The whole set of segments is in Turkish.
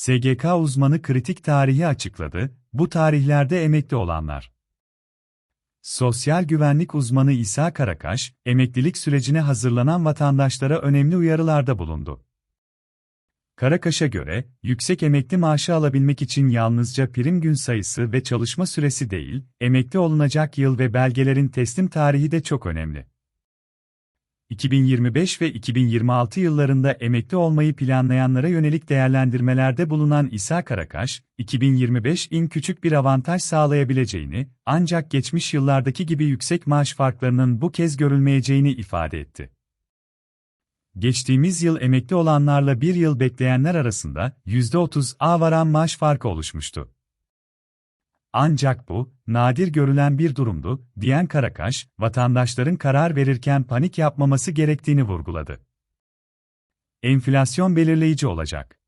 SGK uzmanı kritik tarihi açıkladı, bu tarihlerde emekli olanlar. Sosyal güvenlik uzmanı İsa Karakaş, emeklilik sürecine hazırlanan vatandaşlara önemli uyarılarda bulundu. Karakaş'a göre, yüksek emekli maaşı alabilmek için yalnızca prim gün sayısı ve çalışma süresi değil, emekli olunacak yıl ve belgelerin teslim tarihi de çok önemli. 2025 ve 2026 yıllarında emekli olmayı planlayanlara yönelik değerlendirmelerde bulunan İsa Karakaş, 2025'in küçük bir avantaj sağlayabileceğini, ancak geçmiş yıllardaki gibi yüksek maaş farklarının bu kez görülmeyeceğini ifade etti. Geçtiğimiz yıl emekli olanlarla bir yıl bekleyenler arasında %30'a varan maaş farkı oluşmuştu. Ancak bu, nadir görülen bir durumdu, diyen Karakaş, vatandaşların karar verirken panik yapmaması gerektiğini vurguladı. Enflasyon belirleyici olacak.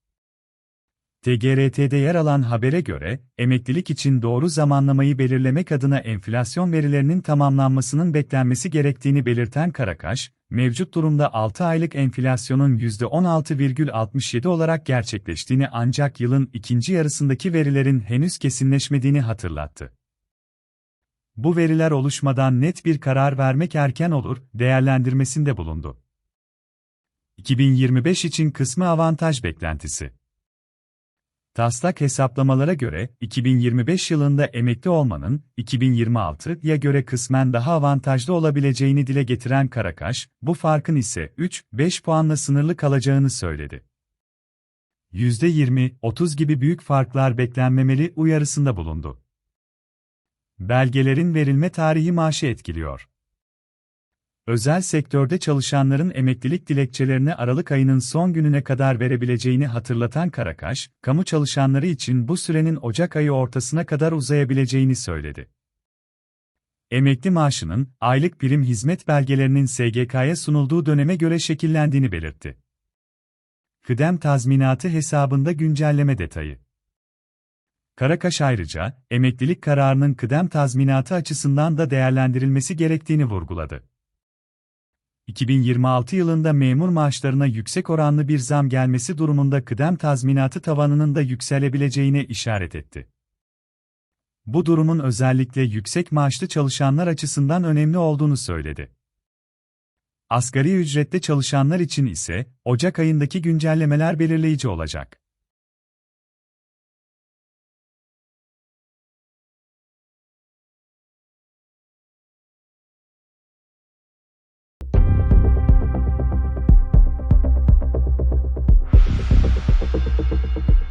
TGRT'de yer alan habere göre, emeklilik için doğru zamanlamayı belirlemek adına enflasyon verilerinin tamamlanmasının beklenmesi gerektiğini belirten Karakaş, mevcut durumda 6 aylık enflasyonun %16,67 olarak gerçekleştiğini ancak yılın ikinci yarısındaki verilerin henüz kesinleşmediğini hatırlattı. Bu veriler oluşmadan net bir karar vermek erken olur, değerlendirmesinde bulundu. 2025 için kısmı avantaj beklentisi Taslak hesaplamalara göre, 2025 yılında emekli olmanın, 2026'ya göre kısmen daha avantajlı olabileceğini dile getiren Karakaş, bu farkın ise 3-5 puanla sınırlı kalacağını söyledi. %20-30 gibi büyük farklar beklenmemeli uyarısında bulundu. Belgelerin verilme tarihi maaşı etkiliyor. Özel sektörde çalışanların emeklilik dilekçelerini Aralık ayının son gününe kadar verebileceğini hatırlatan Karakaş, kamu çalışanları için bu sürenin Ocak ayı ortasına kadar uzayabileceğini söyledi. Emekli maaşının, aylık prim hizmet belgelerinin SGK'ya sunulduğu döneme göre şekillendiğini belirtti. Kıdem tazminatı hesabında güncelleme detayı. Karakaş ayrıca, emeklilik kararının kıdem tazminatı açısından da değerlendirilmesi gerektiğini vurguladı. 2026 yılında memur maaşlarına yüksek oranlı bir zam gelmesi durumunda kıdem tazminatı tavanının da yükselebileceğine işaret etti. Bu durumun özellikle yüksek maaşlı çalışanlar açısından önemli olduğunu söyledi. Asgari ücrette çalışanlar için ise Ocak ayındaki güncellemeler belirleyici olacak.